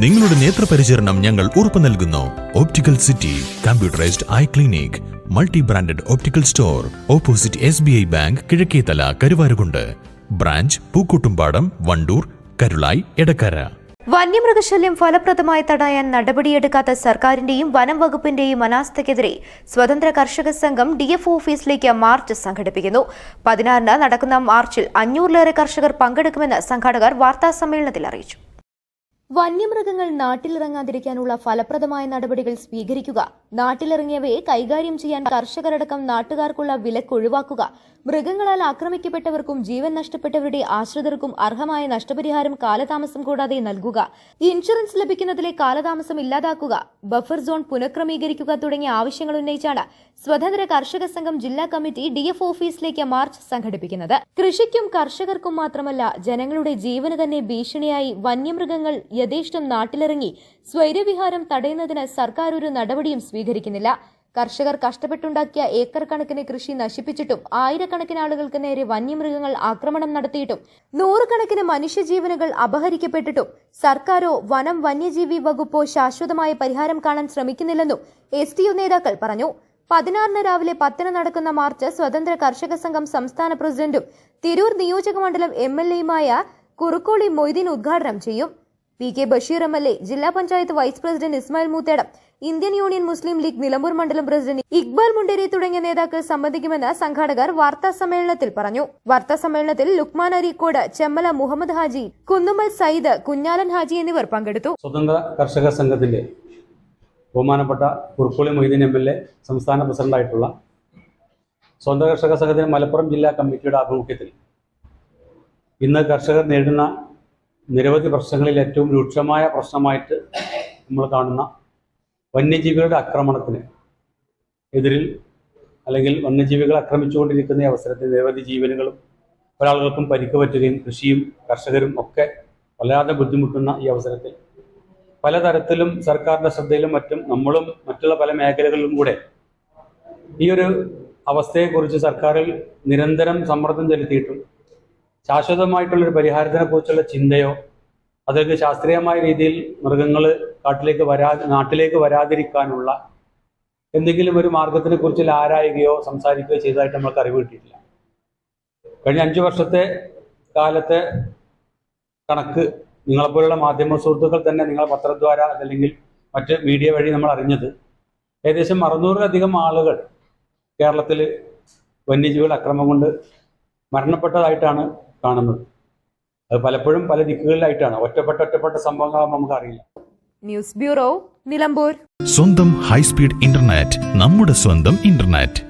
നിങ്ങളുടെ നേത്രപരിചരണം ഞങ്ങൾ ഉറപ്പു നൽകുന്നു. Optical city computerised eye clinic multi branded optical store opposite S B I bank Kizhakkethala Karuvarakundu. Branch Pookkottumpadam Wandoor Karulai Edakkara. വന്യമൃഗശല്യം ഫലപ്രദമായി തടയാൻ നടപടിയെടുക്കാത്ത സർക്കാരിന്റെയും വനം വകുപ്പിന്റെയും അനാസ്ഥയ്ക്കെതിരെ സ്വതന്ത്ര കർഷക സംഘം ഡി എഫ് ഓഫീസിലേക്ക് മാർച്ച് സംഘടിപ്പിക്കുന്നു. പതിനാറിന് നടക്കുന്ന മാർച്ചിൽ അഞ്ഞൂറിലേറെ കർഷകർ പങ്കെടുക്കുമെന്ന് സംഘാടകർ വാർത്താസമ്മേളനത്തിൽ അറിയിച്ചു. വന്യമൃഗങ്ങൾ നാട്ടിലിറങ്ങാതിരിക്കാനുള്ള ഫലപ്രദമായ നടപടികൾ സ്വീകരിക്കുക. നാട്ടിലിറങ്ങിയവയെ കൈകാര്യം ചെയ്യാൻ കർഷകരടക്കം നാട്ടുകാർക്കുള്ള വിലക്ക് ഒഴിവാക്കുക മൃഗങ്ങളാൽ ആക്രമിക്കപ്പെട്ടവർക്കും ജീവൻ നഷ്ടപ്പെട്ടവരുടെ ആശ്രിതർക്കും അർഹമായ നഷ്ടപരിഹാരം കാലതാമസം കൂടാതെ നൽകുക ഇൻഷുറൻസ് ലഭിക്കുന്നതിലെ കാലതാമസം ഇല്ലാതാക്കുക ബഫർ സോൺ പുനഃക്രമീകരിക്കുക തുടങ്ങിയ ആവശ്യങ്ങൾ ഉന്നയിച്ചാണ് സ്വതന്ത്ര കർഷക സംഘം ജില്ലാ കമ്മിറ്റി ഡി എഫ് ഓഫീസിലേക്ക് മാർച്ച് സംഘടിപ്പിക്കുന്നത്. കൃഷിക്കും കർഷകർക്കും മാത്രമല്ല ജനങ്ങളുടെ ജീവന് തന്നെ ഭീഷണിയായി വന്യമൃഗങ്ങൾ യഥേഷ്ടം നാട്ടിലിറങ്ങി സ്വൈര്യവിഹാരം തടയുന്നതിന് സർക്കാർ ഒരു നടപടിയും സ്വീകരിക്കുന്നില്ല. കർഷകർ കഷ്ടപ്പെട്ടുണ്ടാക്കിയ ഏക്കർ കണക്കിന് കൃഷി നശിപ്പിച്ചിട്ടും ആയിരക്കണക്കിന് ആളുകൾക്ക് നേരെ വന്യമൃഗങ്ങൾ ആക്രമണം നടത്തിയിട്ടും നൂറുകണക്കിന് മനുഷ്യജീവനുകൾ അപഹരിക്കപ്പെട്ടിട്ടും സർക്കാരോ വനം വന്യജീവി വകുപ്പോ ശാശ്വതമായ പരിഹാരം കാണാൻ ശ്രമിക്കുന്നില്ലെന്നും എസ് ടി യു നേതാക്കൾ പറഞ്ഞു. പതിനാറിന് രാവിലെ പത്തിന് നടക്കുന്ന മാർച്ച് സ്വതന്ത്ര കർഷക സംഘം സംസ്ഥാന പ്രസിഡന്റും തിരൂർ നിയോജകമണ്ഡലം എം എൽ എയുമായ കുറുക്കോളി മൊയ്തീൻ ഉദ്ഘാടനം ചെയ്യും. P K Basheer M L A ജില്ലാ panchayat vice president Ismail Moothedam Indian Union Muslim League Nilambur മണ്ഡലം പ്രസിഡന്റ് ഇക്ബാൽ മുണ്ടേരി തുടങ്ങിയ നേതാക്കൾ സംബന്ധിക്കുമെന്ന് സംഘാടകർ വാർത്താ സമ്മേളനത്തിൽ പറഞ്ഞു. വാർത്താ സമ്മേളനത്തിൽ ലുക്മാൻ അരീക്കോട് ചെമ്മല മുഹമ്മദ് ഹാജി കുന്നുമ്മൽ സയ്യിദ് കുഞ്ഞാലൻ ഹാജി എന്നിവർ പങ്കെടുത്തു. സ്വതന്ത്ര കർഷക സംഘത്തിന്റെ ബഹുമാനപ്പെട്ട Kurukkoli Moideen M L A സംസ്ഥാന പ്രസിഡന്റായിട്ടുള്ള സ്വന്തം കർഷക സംഘത്തിന് മലപ്പുറം ജില്ലാ കമ്മിറ്റിയുടെ ആഭിമുഖ്യത്തിൽ ഇന്ന് കർഷകർ നേരിടുന്ന നിരവധി പ്രശ്നങ്ങളിൽ ഏറ്റവും രൂക്ഷമായ പ്രശ്നമായിട്ട് നമ്മൾ കാണുന്ന വന്യജീവികളുടെ ആക്രമണത്തിന് എതിരിൽ അല്ലെങ്കിൽ വന്യജീവികൾ ആക്രമിച്ചുകൊണ്ടിരിക്കുന്ന അവസരത്തിൽ നിരവധി ജീവനുകളും ഒരാളുകൾക്കും പരിക്ക് പറ്റുകയും കൃഷിയും കർഷകരും ഒക്കെ വല്ലാതെ ബുദ്ധിമുട്ടുന്ന ഈ അവസരത്തിൽ പലതരത്തിലും സർക്കാരിന്റെ ശ്രദ്ധയിലും മറ്റും നമ്മളും മറ്റുള്ള പല മേഖലകളിലും കൂടെ ഈ ഒരു അവസ്ഥയെക്കുറിച്ച് സർക്കാരിൽ നിരന്തരം സമ്മർദ്ദം ചെലുത്തിയിട്ടും ശാശ്വതമായിട്ടുള്ളൊരു പരിഹാരത്തിനെക്കുറിച്ചുള്ള ചിന്തയോ അതൊക്കെ ശാസ്ത്രീയമായ രീതിയിൽ മൃഗങ്ങൾ കാട്ടിലേക്ക് വരാ നാട്ടിലേക്ക് വരാതിരിക്കാനുള്ള എന്തെങ്കിലും ഒരു മാർഗത്തിനെ കുറിച്ച് ആരായുകയോ സംസാരിക്കുകയോ ചെയ്തതായിട്ട് നമ്മൾക്ക് അറിവ് കിട്ടിയിട്ടില്ല. കഴിഞ്ഞ അഞ്ചു വർഷത്തെ കാലത്തെ കണക്ക് നിങ്ങളെപ്പോലുള്ള മാധ്യമ സുഹൃത്തുക്കൾ തന്നെ നിങ്ങളെ പത്രദ്വാര അതല്ലെങ്കിൽ മറ്റ് മീഡിയ വഴി നമ്മൾ അറിഞ്ഞത് ഏകദേശം അറുന്നൂറിലധികം ആളുകൾ കേരളത്തിൽ വന്യജീവികൾ അക്രമം കൊണ്ട് മരണപ്പെട്ടതായിട്ടാണ് കാണുന്നത്. അത് പലപ്പോഴും പല ദിക്കുകളിലായിട്ടാണ് ഒറ്റപ്പെട്ട ഒറ്റപ്പെട്ട സംഭവങ്ങളാകുമ്പോൾ നമുക്കറിയില്ല ന്യൂസ് ബ്യൂറോ നിലമ്പൂർ സ്വന്തം ഹൈസ്പീഡ് ഇന്റർനെറ്റ് നമ്മുടെ സ്വന്തം ഇന്റർനെറ്റ്